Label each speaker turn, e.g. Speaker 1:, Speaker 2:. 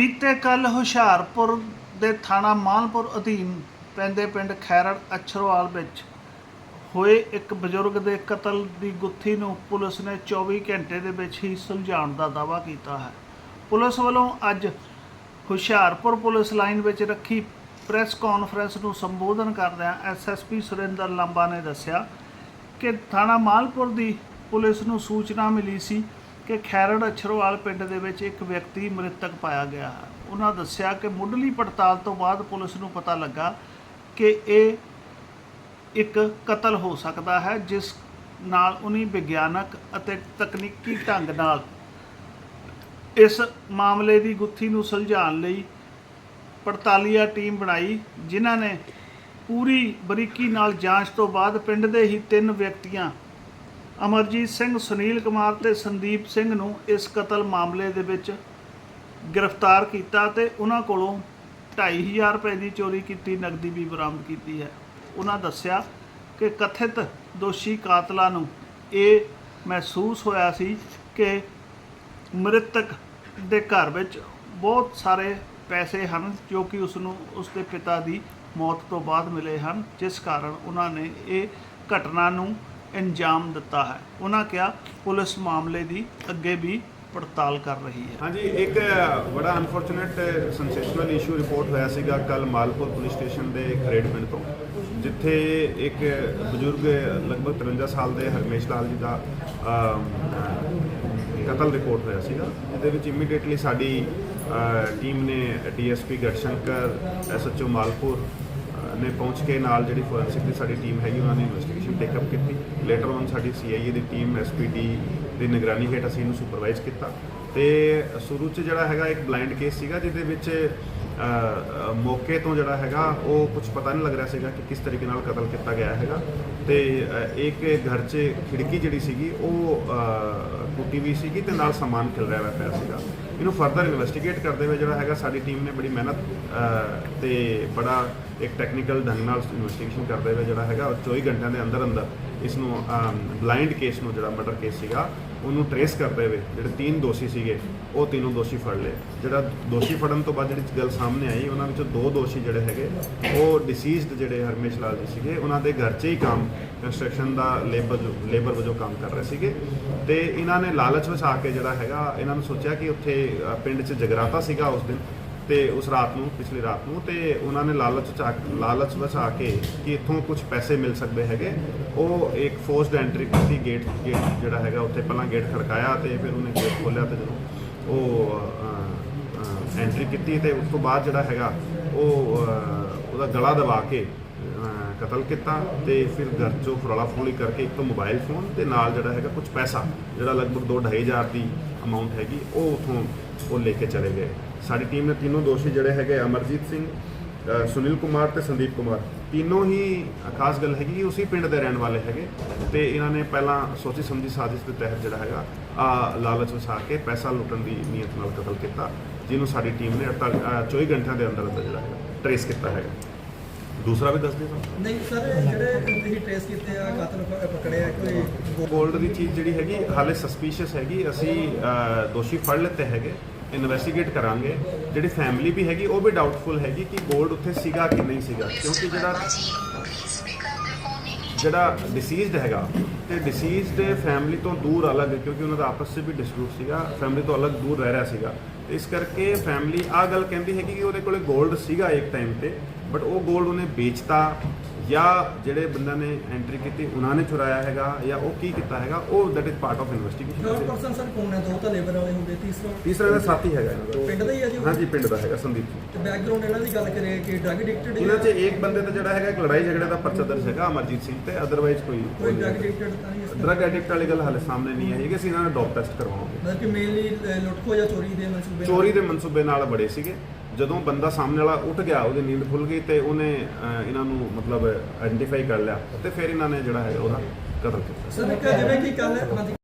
Speaker 1: ਬੀਤੇ ਕੱਲ ਹੁਸ਼ਿਆਰਪੁਰ ਦੇ ਥਾਣਾ ਮਾਨਪੁਰ ਅਧੀਨ ਪੈਂਦੇ ਪਿੰਡ ਖੈਰੜ, ਅਛਰਵਾਲ ਵਿੱਚ ਹੋਏ ਇੱਕ ਬਜ਼ੁਰਗ ਦੇ ਕਤਲ ਦੀ ਗੁੱਥੀ ਨੂੰ ਪੁਲਿਸ ਨੇ 24 ਘੰਟੇ ਦੇ ਵਿੱਚ ਹੀ ਸੁਲਝਾਉਣ ਦਾ ਦਾਅਵਾ ਕੀਤਾ ਹੈ। ਪੁਲਿਸ ਵੱਲੋਂ ਅੱਜ ਹੁਸ਼ਿਆਰਪੁਰ ਪੁਲਿਸ ਲਾਈਨ ਵਿੱਚ ਰੱਖੀ ਪ੍ਰੈਸ ਕਾਨਫਰੰਸ ਨੂੰ ਸੰਬੋਧਨ ਕਰਦਿਆਂ ਐਸਐਸਪੀ ਸੁਰਿੰਦਰ ਲੰਬਾ ਨੇ ਦੱਸਿਆ ਕਿ ਥਾਣਾ ਮਾਲਪੁਰ ਦੀ ਪੁਲਿਸ ਨੂੰ ਸੂਚਨਾ ਮਿਲੀ ਸੀ ਕਿ ਖੈਰੜ ਅਛਰਵਾਲ ਪਿੰਡ ਦੇ ਵਿੱਚ ਇੱਕ ਵਿਅਕਤੀ ਮ੍ਰਿਤਕ ਪਾਇਆ ਗਿਆ ਹੈ। ਉਹਨਾਂ ਦੱਸਿਆ ਕਿ ਮੁੱਢਲੀ ਪੜਤਾਲ ਤੋਂ ਬਾਅਦ ਪੁਲਿਸ ਨੂੰ ਪਤਾ ਲੱਗਾ ਕਿ ਇਹ ਇੱਕ ਕਤਲ ਹੋ ਸਕਦਾ ਹੈ, ਜਿਸ ਨਾਲ ਉਨੀ ਵਿਗਿਆਨਕ ਅਤੇ ਤਕਨੀਕੀ ਢੰਗ ਨਾਲ ਇਸ ਮਾਮਲੇ ਦੀ ਗੁੱਥੀ ਨੂੰ ਸੁਲਝਾਉਣ ਲਈ ਪੜਤਾਲੀਆ ਟੀਮ ਬਣਾਈ, ਜਿਨ੍ਹਾਂ ਨੇ ਪੂਰੀ ਬਰੀਕੀ ਨਾਲ ਜਾਂਚ ਤੋਂ ਬਾਅਦ ਪਿੰਡ ਦੇ ਹੀ ਤਿੰਨ ਵਿਅਕਤੀਆਂ ਅਮਰਜੀਤ ਸਿੰਘ, ਸੁਨੀਲ ਕੁਮਾਰ ਤੇ ਸੰਦੀਪ ਸਿੰਘ ਨੂੰ ਇਸ ਕਤਲ ਮਾਮਲੇ ਦੇ ਵਿੱਚ ਗ੍ਰਿਫਤਾਰ ਕੀਤਾ ਤੇ ਉਹਨਾਂ ਕੋਲੋਂ 2500 ਰੁਪਏ ਦੀ ਚੋਰੀ ਕੀਤੀ, ਨਕਦੀ ਵੀ ਬਰਾਮਦ ਕੀਤੀ ਹੈ। ਉਹਨਾਂ ਦੱਸਿਆ ਕਿ ਕਥਿਤ ਦੋਸ਼ੀ ਕਾਤਲਾਂ ਨੂੰ ਇਹ ਮਹਿਸੂਸ ਹੋਇਆ ਸੀ ਕਿ ਮ੍ਰਿਤਕ ਦੇ ਘਰ ਵਿੱਚ ਬਹੁਤ ਸਾਰੇ ਪੈਸੇ ਹਨ ਜੋ ਕਿ ਉਸ ਨੂੰ, ਉਸ ਦੇ ਪਿਤਾ ਦੀ ਮੌਤ ਤੋਂ ਬਾਅਦ ਮਿਲੇ ਹਨ, ਜਿਸ ਕਾਰਨ ਉਹਨਾਂ ਨੇ ਇਹ ਘਟਨਾ ਨੂੰ ਅੰਜਾਮ ਦਿੱਤਾ ਹੈ। ਉਹਨਾਂ ਕਿਹਾ, ਪੁਲਿਸ ਮਾਮਲੇ ਦੀ ਅੱਗੇ ਵੀ ਪੜਤਾਲ ਕਰ ਰਹੀ ਹੈ।
Speaker 2: ਹਾਂਜੀ, ਇੱਕ ਬੜਾ ਅਨਫੋਰਚੂਨੇਟ ਸੈਂਸੇਸ਼ਨਲ ਇਸ਼ੂ ਰਿਪੋਰਟ ਹੋਇਆ ਸੀਗਾ ਕੱਲ ਮਾਲਪੁਰ ਪੁਲਿਸ ਸਟੇਸ਼ਨ ਦੇ ਖਰੇੜ ਪਿੰਡ ਤੋਂ, ਜਿੱਥੇ ਇੱਕ ਬਜ਼ੁਰਗ ਲਗਭਗ 53 ਸਾਲ ਦੇ ਹਰਮੇਸ਼ ਲਾਲ ਜੀ ਦਾ ਕਤਲ ਰਿਪੋਰਟ ਹੋਇਆ ਸੀਗਾ। ਜਿਹਦੇ ਵਿੱਚ ਇਮੀਡੀਏਟਲੀ ਸਾਡੀ ਟੀਮ ਨੇ ਡੀਐਸਪੀ ਗੜਸ਼ੰਕਰ, ਐਸਐਚਓ ਮਾਲਪੁਰ ਨੇ ਪਹੁੰਚ ਕੇ ਨਾਲ ਜਿਹੜੀ ਫੋਰੈਂਸਿਕ ਦੀ ਸਾਡੀ ਟੀਮ ਹੈਗੀ, ਉਹਨਾਂ ਨੇ ਇਨਵੈਸਟੀਗੇਸ਼ਨ ਟੇਕਅਪ ਕੀਤੀ। ਲੇਟਰ ਔਨ ਸਾਡੀ ਸੀਆਈਏ ਦੀ ਟੀਮ ਐਸਪੀਡੀ ਦੀ ਨਿਗਰਾਨੀ ਹੇਠ ਅਸੀਂ ਇਹਨੂੰ ਸੁਪਰਵਾਈਜ਼ ਕੀਤਾ। ਤੇ ਸ਼ੁਰੂ 'ਚ ਜਿਹੜਾ ਹੈਗਾ, ਇੱਕ ਬਲਾਈਂਡ ਕੇਸ ਸੀਗਾ, ਜਿਹਦੇ ਵਿੱਚ ਮੌਕੇ ਤੋਂ ਜਿਹੜਾ ਹੈਗਾ ਉਹ ਕੁਝ ਪਤਾ ਨਹੀਂ ਲੱਗ ਰਿਹਾ ਸੀਗਾ ਕਿ ਕਿਸ ਤਰੀਕੇ ਨਾਲ ਕਤਲ ਕੀਤਾ ਗਿਆ ਹੈਗਾ। ਤੇ ਇੱਕ ਘਰ 'ਚ ਖਿੜਕੀ ਜਿਹੜੀ ਸੀਗੀ ਉਹ ਟੁੱਟੀ ਵੀ ਸੀਗੀ ਤੇ ਨਾਲ ਸਮਾਨ ਖਿਲ ਰਿਹਾ ਹੋਇਆ ਪਿਆ ਸੀਗਾ। ਇਹਨੂੰ ਫਰਦਰ ਇਨਵੈਸਟੀਗੇਟ ਕਰਦੇ ਹੋਏ ਜਿਹੜਾ ਹੈਗਾ ਸਾਡੀ ਟੀਮ ਨੇ ਬੜੀ ਮਿਹਨਤ ਅਹ, ਤੇ ਬੜਾ ਇੱਕ ਟੈਕਨੀਕਲ ਢੰਗ ਨਾਲ ਇਨਵੈਸਟੀਗੇਸ਼ਨ ਕਰਦੇ ਹੋਏ ਜਿਹੜਾ ਹੈਗਾ ਉਹ 24 ਘੰਟਿਆਂ ਦੇ ਅੰਦਰ ਅੰਦਰ ਇਸ ਨੂੰ ਬਲਾਈਂਡ ਕੇਸ ਨੂੰ ਜਿਹੜਾ ਮਰਡਰ ਕੇਸ ਸੀਗਾ, ਉਹਨੂੰ ਟਰੇਸ ਕਰਦੇ ਹੋਏ ਜਿਹੜੇ ਤਿੰਨ ਦੋਸ਼ੀ ਸੀਗੇ, ਉਹ ਤਿੰਨੋਂ ਦੋਸ਼ੀ ਫੜ ਲਏ। ਜਿਹੜਾ ਦੋਸ਼ੀ ਫੜਨ ਤੋਂ ਬਾਅਦ ਜਿਹੜੀ ਗੱਲ ਸਾਹਮਣੇ ਆਈ, ਉਹਨਾਂ ਵਿੱਚੋਂ ਦੋ ਦੋਸ਼ੀ ਜਿਹੜੇ ਹੈਗੇ, ਉਹ ਡਿਸੀਜ਼ਡ ਜਿਹੜੇ ਹਰਮੇਸ਼ ਲਾਲ ਜੀ ਸੀਗੇ, ਉਹਨਾਂ ਦੇ ਘਰ 'ਚ ਹੀ ਕੰਮ ਕੰਸਟਰਕਸ਼ਨ ਦਾ ਲੇਬਰ ਲੇਬਰ ਵਜੋਂ ਕੰਮ ਕਰ ਰਹੇ ਸੀਗੇ। ਤੇ ਇਹਨਾਂ ਨੇ ਲਾਲਚ ਵਿੱਚ ਆ ਕੇ ਜਿਹੜਾ ਹੈਗਾ, ਇਹਨਾਂ ਨੂੰ ਸੋਚਿਆ ਕਿ ਉੱਥੇ ਪਿੰਡ 'ਚ ਜਗਰਾਤਾ ਸੀਗਾ ਉਸ ਦਿਨ। ਤੇ ਉਸ ਰਾਤ ਨੂੰ ਪਿਛਲੀ ਰਾਤ ਨੂੰ ਤੇ ਉਹਨਾਂ ਨੇ ਲਾਲਚ ਚ ਆ ਲਾਲਚ ਵਿੱਚ ਆ ਕੇ ਕਿ ਇੱਥੋਂ ਕੁਝ ਪੈਸੇ ਮਿਲ ਸਕਦੇ ਹੈਗੇ। ਉਹ ਇੱਕ ਫੋਰਸਡ ਐਂਟਰੀ ਕੀਤੀ ਗੇਟ ਗੇਟ ਜਿਹੜਾ ਹੈਗਾ ਉੱਥੇ ਪਹਿਲਾਂ ਗੇਟ ਖੜਕਾਇਆ ਤੇ ਫਿਰ ਉਹਨੇ ਗੇਟ ਖੋਲ੍ਹਿਆ ਤੇ ਜਦੋਂ ਉਹ ਐਂਟਰੀ ਕੀਤੀ ਤੇ ਉਸ ਤੋਂ ਬਾਅਦ ਜਿਹੜਾ ਹੈਗਾ ਉਹ ਅ, ਉਹਦਾ ਗਲਾ ਦਬਾ ਕੇ ਅ, ਕਤਲ ਕੀਤਾ ਤੇ ਫਿਰ ਘਰ ਚੋਂ ਫਰਾਲਾ ਫਰੋਲੀ ਕਰਕੇ ਇੱਕ ਤਾਂ ਮੋਬਾਈਲ ਫੋਨ ਤੇ ਨਾਲ ਜਿਹੜਾ ਹੈਗਾ ਕੁਝ ਪੈਸਾ ਜਿਹੜਾ ਲਗਭਗ 2 ਹਜ਼ਾਰ ਦੀ ਅਮਾਉਂਟ ਹੈਗੀ ਉਹ ਉਥੋਂ ਉਹ ਲੈ ਕੇ ਚਲੇ ਗਏ। ਸਾਡੀ ਟੀਮ ਨੇ ਤਿੰਨੋਂ ਦੋਸ਼ੀ ਜਿਹੜੇ ਹੈਗੇ ਅਮਰਜੀਤ ਸਿੰਘ ਸੁਨੀਲ ਕੁਮਾਰ ਤੇ ਸੰਦੀਪ ਕੁਮਾਰ। ਤਿੰਨੋਂ ਹੀ ਖਾਸ ਗੱਲ ਹੈਗੀ ਕਿ ਉਸੇ ਪਿੰਡ ਦੇ ਰਹਿਣ ਵਾਲੇ ਹੈਗੇ ਤੇ ਇਹਨਾਂ ਨੇ ਪਹਿਲਾਂ ਸੋਚੀ ਸਮਝੀ ਸਾਜ਼ਿਸ਼ ਦੇ ਤਹਿਤ ਜਿਹੜਾ ਹੈਗਾ ਆ ਲਾਲਚ ਵਸਾ ਕੇ ਪੈਸਾ ਲੁੱਟਣ ਦੀ ਨੀਅਤ ਨਾਲ ਕਤਲ ਕੀਤਾ ਜਿਹਨੂੰ ਸਾਡੀ ਟੀਮ ਨੇ 48 ਅ, 24 ਘੰਟਿਆਂ ਦੇ ਅੰਦਰ ਅੰਦਰ ਜਿਹੜਾ ਹੈਗਾ ਟਰੇਸ ਕੀਤਾ ਹੈਗਾ। ਦੂਸਰਾ ਵੀ ਦੱਸ ਦਿਓ ਤੁਹਾਨੂੰ
Speaker 3: ਨਹੀਂ ਸਰ ਜਿਹੜੇ ਤੁਸੀਂ ਟ੍ਰੇਸ ਕੀਤੇ ਆ ਕਾਤਲ ਪਕੜਿਆ ਕੋਈ
Speaker 2: ਗੋਲਡ ਦੀ ਚੀਜ਼ ਜਿਹੜੀ ਹੈਗੀ ਹਾਲੇ ਸਸਪੀਸ਼ੀਅਸ ਹੈਗੀ ਅਸੀਂ ਦੋਸ਼ੀ ਫੜ ਲਿੱਤੇ ਹੈਗੇ। ਇਨਵੈਸਟੀਗੇਟ ਕਰਾਂਗੇ। ਜਿਹੜੀ ਫੈਮਿਲੀ ਵੀ ਹੈਗੀ ਉਹ ਵੀ ਡਾਊਟਫੁਲ ਹੈਗੀ ਕਿ ਗੋਲਡ ਉੱਥੇ ਸੀਗਾ ਕਿ ਨਹੀਂ ਸੀਗਾ। ਕਿਉਂਕਿ ਜਿਹੜਾ ਜਿਹੜਾ ਡਿਸੀਜ਼ਡ ਹੈਗਾ ਤੇ ਡਿਸੀਜ਼ਡ ਫੈਮਿਲੀ ਤੋਂ ਦੂਰ ਅਲੱਗ ਕਿਉਂਕਿ ਉਹਨਾਂ ਦਾ ਆਪਸ ਵਿੱਚ ਵੀ ਡਿਸਪਿਊਟ ਸੀਗਾ ਫੈਮਿਲੀ ਤੋਂ ਅਲੱਗ ਦੂਰ ਰਹਿ ਰਿਹਾ ਸੀਗਾ। ਤੇ ਇਸ ਕਰਕੇ ਫੈਮਿਲੀ ਆ ਗੱਲ ਕਹਿੰਦੀ ਹੈਗੀ ਕਿ ਉਹਦੇ ਕੋਲੇ ਗੋਲਡ ਸੀਗਾ ਇੱਕ ਟਾਈਮ ਤੇ ਬਟ ਉਹ ਗੋਲਡ ਉਹਨੇ ਵੇਚਤਾ। ਜਾਂ ਜਿਹੜੇ ਬੰਦਿਆਂ ਨੇ ਐਂਟਰੀ ਕੀਤੀ ਉਹਨਾਂ ਨੇ ਚੁਰਾਇਆ ਹੈਗਾ ਜਾਂ ਉਹ ਕੀ ਕੀਤਾ ਹੈਗਾ ਉਹ that is part of
Speaker 3: third
Speaker 2: investigation
Speaker 3: person sir ਕੌਣ ਹੈ? ਦੋ ਤਾਂ ਲੇਬਰ ਵਾਲੇ ਹੋ ਗਏ ਤੀਸਰਾ?
Speaker 2: ਤੀਸਰਾ ਦਾ ਸਾਥੀ ਹੈਗਾ ਇਹਨਾਂ ਦਾ
Speaker 3: ਪਿੰਡ ਦਾ ਹੀ ਹੈ ਜੀ ਉਹ?
Speaker 2: ਹਾਂਜੀ ਪਿੰਡ ਦਾ ਹੈਗਾ ਸੰਦੀਪ ਜੀ।
Speaker 3: ਤੇ ਬੈਕਗ੍ਰਾਉਂਡ ਇਹਨਾਂ ਦੀ ਗੱਲ ਕਰੀਏ ਕਿ ਡਰਗ ਐਡਿਕਟਡ
Speaker 2: ਇਹਨਾਂ 'ਚ ਇੱਕ ਬੰਦੇ ਦਾ ਜਿਹੜਾ ਹੈਗਾ ਇੱਕ ਲੜਾਈ ਝਗੜੇ ਦਾ ਪਰਚਾ ਦਰਜ ਹੈਗਾ ਅਮਰਜੀਤ ਸਿੰਘ ਤੇ ਅਦਰਵਾਈਜ਼ ਕੋਈ
Speaker 3: ਕੋਈ ਡਰਗ ਐਡਿਕਟਡ ਤਾਂ ਨਹੀਂ ਇਸ ਤਰ੍ਹਾਂ?
Speaker 2: ਡਰਗ ਐਡਿਕਟ ਵਾਲੀ ਗੱਲ ਹਾਲੇ ਸਾਹਮਣੇ ਨਹੀਂ ਆਈ ਕਿ ਅਸੀਂ ਇਹਨਾਂ ਦਾ ਡੋਪ ਟੈਸਟ ਕਰਵਾਵਾਂਗੇ
Speaker 3: ਮਤਲਬ ਕਿ ਮੇਨਲੀ ਲੁੱਟਖੋ ਜਾਂ ਚੋਰੀ ਦੇ ਮਨਸੂਬੇ ਨਾਲ?
Speaker 2: ਚੋਰੀ ਦੇ ਮਨਸੂਬੇ ਨਾਲ ਬੜੇ ਸੀਗੇ। ਜਦੋਂ ਬੰਦਾ ਸਾਹਮਣੇ ਵਾਲਾ ਉੱਠ ਗਿਆ ਉਹਦੀ ਨੀਂਦ ਖੁੱਲ ਗਈ ਤੇ ਉਹਨੇ ਅਹ, ਇਹਨਾਂ ਨੂੰ ਮਤਲਬ ਆਇਡੈਂਟੀਫਾਈ ਕਰ ਲਿਆ ਤੇ ਫਿਰ ਇਹਨਾਂ ਨੇ ਜਿਹੜਾ ਹੈਗਾ ਉਹਦਾ ਕਤਲ ਕੀਤਾ।
Speaker 3: ਸਰ ਜਿਵੇਂ ਕਿ ਕੱਲ